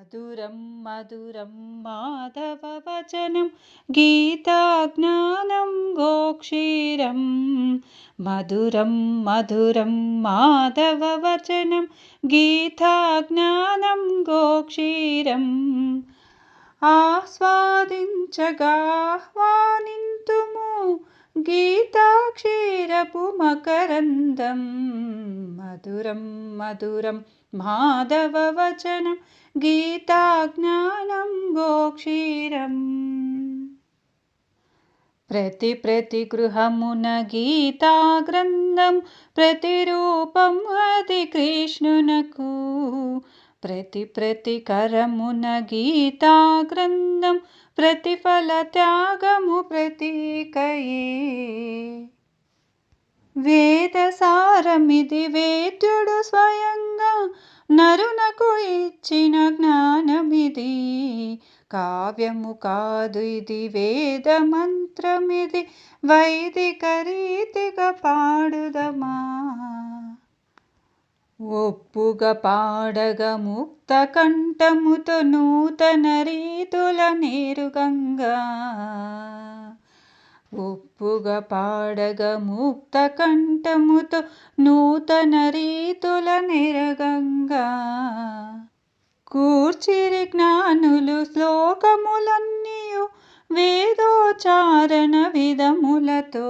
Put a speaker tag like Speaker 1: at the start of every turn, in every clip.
Speaker 1: मधुरं मधुरं माधववचनं गीताज्ञानं गोक्षीरं। मधुरं मधुरं माधववचनं गीताज्ञानं गोक्षीरम् आस्वादिञ्च गाह्वानिन्तुमु गीताक्षीरपुमकरन्दं मधुरं मधुरं माधववचनं गीताज्ञानं गोक्षीरम्। प्रतिप्रतिगृहमुन गीता प्रतिरूपं अधिकृष्णुन कु प्रतिप्रतिकरमुन गीता प्रतिफलत्यागमु प्रतीकयी। సారమిది వేద్యుడు స్వయంగా నరునకు ఇచ్చిన జ్ఞానమిది. కావ్యము కాదు ఇది వేద మంత్రమిది వైదిక రీతిగా పాడుదమా? ఒప్పుగా పాడగ ముక్త కంఠముతో నూతన రీతుల నేరుగంగా ఒప్పుగా పాడగ ముక్త కంఠముతో నూతన రీతుల నిరగంగా. కూర్చిరి జ్ఞానులు శ్లోకములన్నీయు వేదోచారణ విధములతో.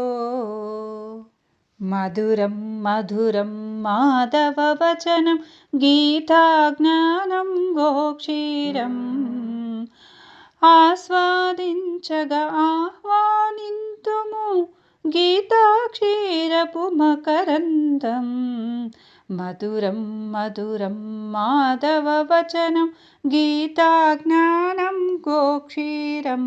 Speaker 1: మధురం మధురం మాధవ వచనం గీతాజ్ఞానం గోక్షీరం. ఆస్వాదించగా గీతాక్షీరపు మకరందం మధురం మధురం మాధవవచనం గీతాజ్ఞానం గోక్షీరం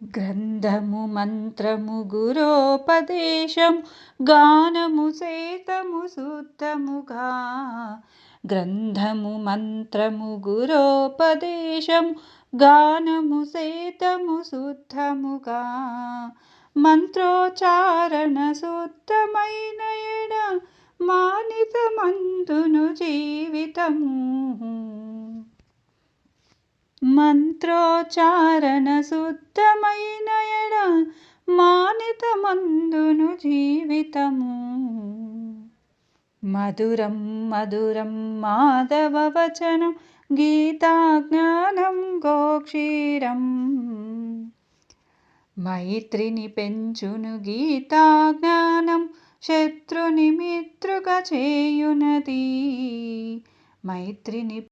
Speaker 1: గ్రంథము మంత్రము గురోపదేశం గానము సేతము శుద్ధముగా గ్రంథము మంత్రము గురోపదేశం గానము సేతము శుద్ధముగా మంత్రోచ్చారణ శుద్ధమైన ఎడ మానితమందును జీవితము మంత్రోచ్చారణ శుద్ధమైన ఎడ మానితమందును జీవితము మధురం మధురం మాధవవచనం గీతాజ్ఞానం గోక్షీరం మైత్రిని పెంచును గీతాజ్ఞానం శత్రుని మిత్రుగా చేయునది. మైత్రిని